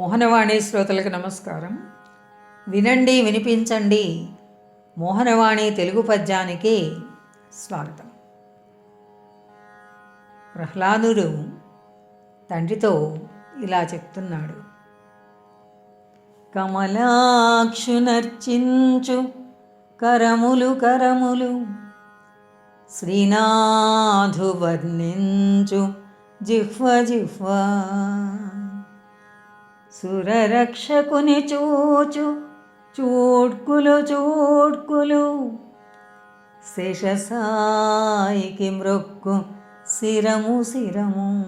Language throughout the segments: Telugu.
మోహనవాణి శ్రోతలకు నమస్కారం. వినండి వినిపించండి. మోహనవాణి తెలుగు పద్యానికి స్వాగతం. ప్రహ్లాదుడు తండ్రితో ఇలా చెప్తున్నాడు. కమలాక్షునర్చించు కరములు కరములు శ్రీనాథు వర్ణించు జిహ్వ జిహ్వ. సురరక్షకుని చూచు చూడ్కులు చూడ్కులు. శేషసాయికి మృక్కు శిరము శిరము.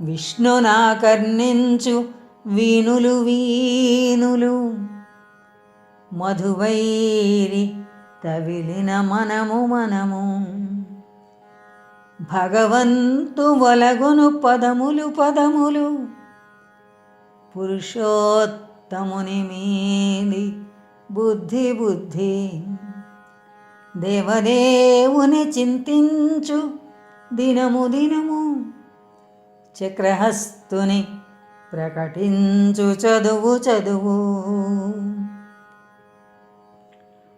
విష్ణునాకర్ణించు వీణులు వీణులు. మధువైరి తవిలిన మనము మనము. భగవంతు వలగును పదములు పదములు. పురుషోత్తముని మీది బుద్ధి బుద్ధి. దేవదేవుని చింతించు దినము దినము చక్రహస్తుని ప్రకటించు చదువు చదువు.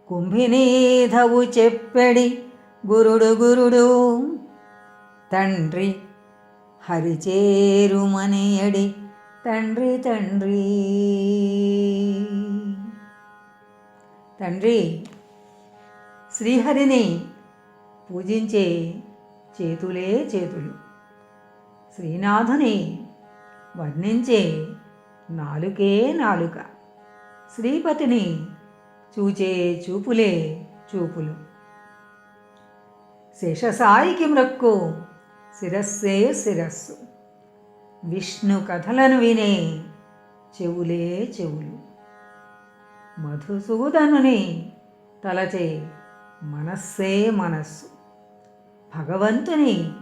కుంభినీధవు చెప్పెడి గురుడు గురుడు తండ్రి హరిచేరుమనియడి తండ్రి తండ్రి. తండ్రి శ్రీహరిని పూజించే చేతులే చేతులు. శ్రీనాథుని వర్ణించే నాలుకే నాలుక. శ్రీపతిని చూచే చూపులే చూపులు. శేషసాయికి మ్రక్కు శిరస్సే శిరస్సు. విష్ణు కథలను వినే చెవులే చెవులు. మధుసూదనుని తలచే మనస్సే మనస్సు. భగవంతుని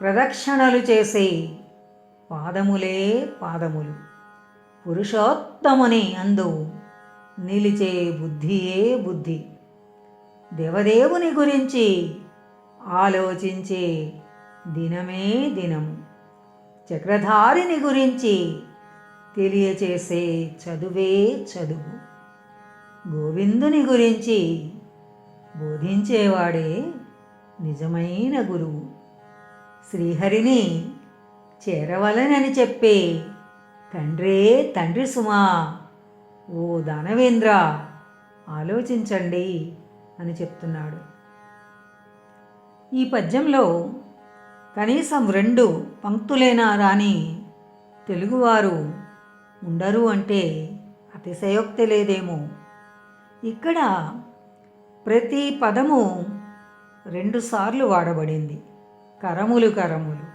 ప్రదక్షిణలు చేసే పాదములే పాదములు. పురుషోత్తముని అందు నిలిచే బుద్ధియే బుద్ధి. దేవదేవుని గురించి ఆలోచించే దినమే దినము. చక్రధారిని గురించి తెలియచేసే చదువే చదువు. గోవిందుని గురించి బోధించేవాడే నిజమైన గురువు. శ్రీహరిని చేరవలనని చెప్పే తండ్రే తండ్రి సుమా ఓ దానవేంద్ర ఆలోచించండి అని చెప్తున్నాడు. ఈ పద్యంలో కనీసం రెండు పంక్తులైనా రాని తెలుగువారు ఉండరు అంటే అతిశయోక్తి లేదేమో. ఇక్కడ ప్రతి పదము రెండుసార్లు వాడబడింది. కరములు కరములు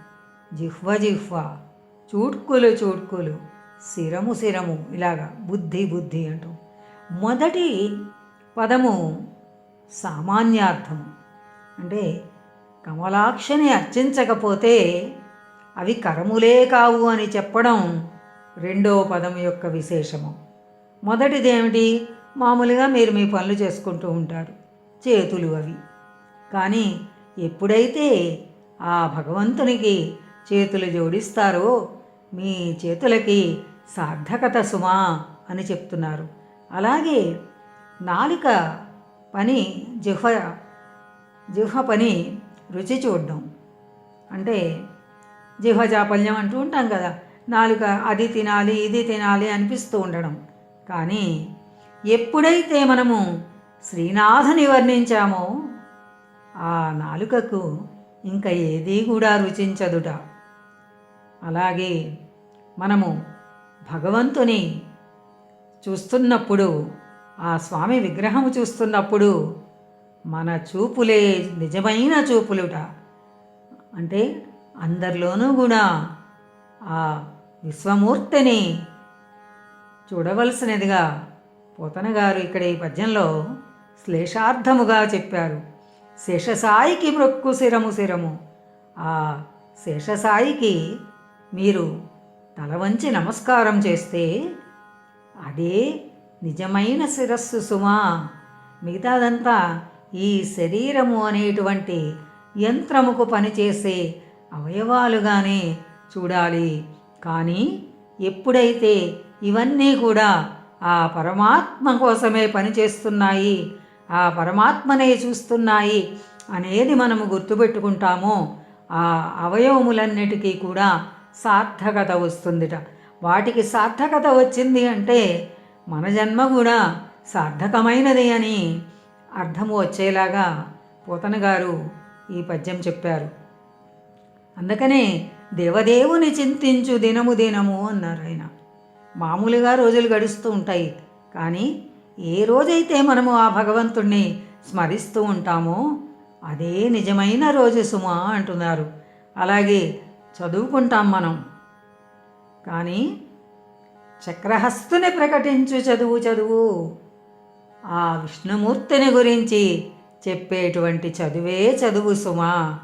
జిహ్వ జిహ్వ చూడ్కులు చూడ్కులు శిరము శిరము ఇలాగా బుద్ధి బుద్ధి అంటూ. మొదటి పదము సామాన్యార్థము. అంటే కమలాక్షని అర్చించకపోతే అవి కరములే కావు అని చెప్పడం రెండో పదం యొక్క విశేషము. మొదటిది ఏమిటి మామూలుగా మీరు మీ పనులు చేసుకుంటూ ఉంటారు చేతులు అవి. కానీ ఎప్పుడైతే ఆ భగవంతునికి చేతులు జోడిస్తారో మీ చేతులకి సార్థకత సుమా అని చెప్తున్నారు. అలాగే నాలుక పని జిహ్వ జిహ్వ పని రుచి చూడడం. అంటే జిహ్వ అంటూ ఉంటాం కదా నాలుక అది తినాలి ఇది తినాలి అనిపిస్తూ ఉండడం. కానీ ఎప్పుడైతే మనము శ్రీనాథని వర్ణించామో ఆ నాలుకకు ఇంకా ఏదీ కూడా రుచించదుట. అలాగే మనము భగవంతుని చూస్తున్నప్పుడు ఆ స్వామి విగ్రహం చూస్తున్నప్పుడు మన చూపులే నిజమైన చూపులుట. అంటే అందరిలోనూ కూడా ఆ విశ్వమూర్తిని చూడవలసినదిగా పోతన గారు ఇక్కడ ఈ పద్యంలో శ్లేషార్థముగా చెప్పారు. శేషసాయికి మృక్కు శిరము శిరము. ఆ శేషసాయికి మీరు తల వంచి నమస్కారం చేస్తే అదే నిజమైన శిరస్సు సుమా. మిగతాదంతా ఈ శరీరము అనేటువంటి యంత్రముకు పనిచేసే అవయవాలుగానే చూడాలి. కానీ ఎప్పుడైతే ఇవన్నీ కూడా ఆ పరమాత్మ కోసమే పనిచేస్తున్నాయి ఆ పరమాత్మనే చూస్తున్నాయి అనేది మనము గుర్తుపెట్టుకుంటామో ఆ అవయవములన్నిటికీ కూడా సార్థకత వస్తుందిట. వాటికి సార్థకత వచ్చింది అంటే మన జన్మ కూడా సార్థకమైనది అని అర్థము వచ్చేలాగా పోతన గారు ఈ పద్యం చెప్పారు. అందుకనే దేవదేవుని చింతించు దినము దినము అన్నారు ఆయన. మామూలుగా రోజులు గడుస్తూ ఉంటాయి. కానీ ఏ రోజైతే మనము ఆ భగవంతుణ్ణి స్మరిస్తూ ఉంటామో అదే నిజమైన రోజు సుమా అంటున్నారు. అలాగే చదువుకుంటాం మనం. కానీ చక్రహస్తుని ప్రకటించు చదువు చదువు ఆ విష్ణుమూర్తిని గురించి చెప్పేటువంటి చదువే చదువు సుమా.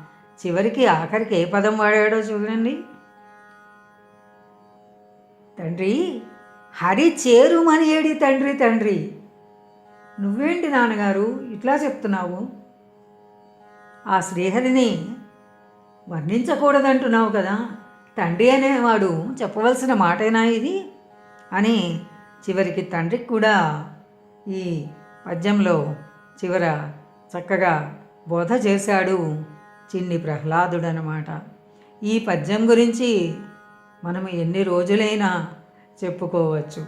చివరికి ఆఖరికి ఏ పదం వాడాడో చూడండి. తండ్రి హరి చేరుమని ఏడి తండ్రి తండ్రి. నువ్వేంటి నాన్నగారు ఇట్లా చెప్తున్నావు? ఆ శ్రీహరిని వర్ణించకూడదంటున్నావు కదా. తండ్రి అనేవాడు చెప్పవలసిన మాటేనా ఇది? అని చివరికి తండ్రికి కూడా ఈ పద్యంలో చివర చక్కగా బోధ చేశాడు చిన్ని ప్రహ్లాదుడనమాట ఈ పద్యం గురించి మనం ఎన్ని రోజులైనా చెప్పుకోవచ్చు.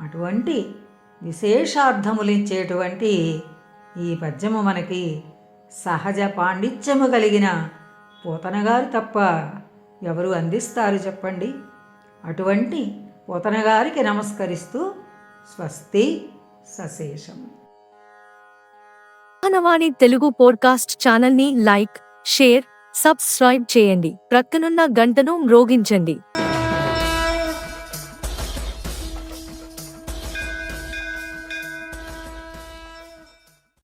అటువంటి విశేషార్థములిచ్చేటువంటి ఈ పద్యము మనకి సహజ పాండిత్యము కలిగిన పోతనగారు తప్ప ఎవరు అందిస్తారు చెప్పండి? అటువంటి పోతనగారికి నమస్కరిస్తూ స్వస్తి. సశేషం. మానవాణి తెలుగు పోడ్కాస్ట్ ఛానల్ని లైక్ షేర్ సబ్స్క్రైబ్ చేయండి. ప్రక్కనున్న గంటను మ్రోగించండి.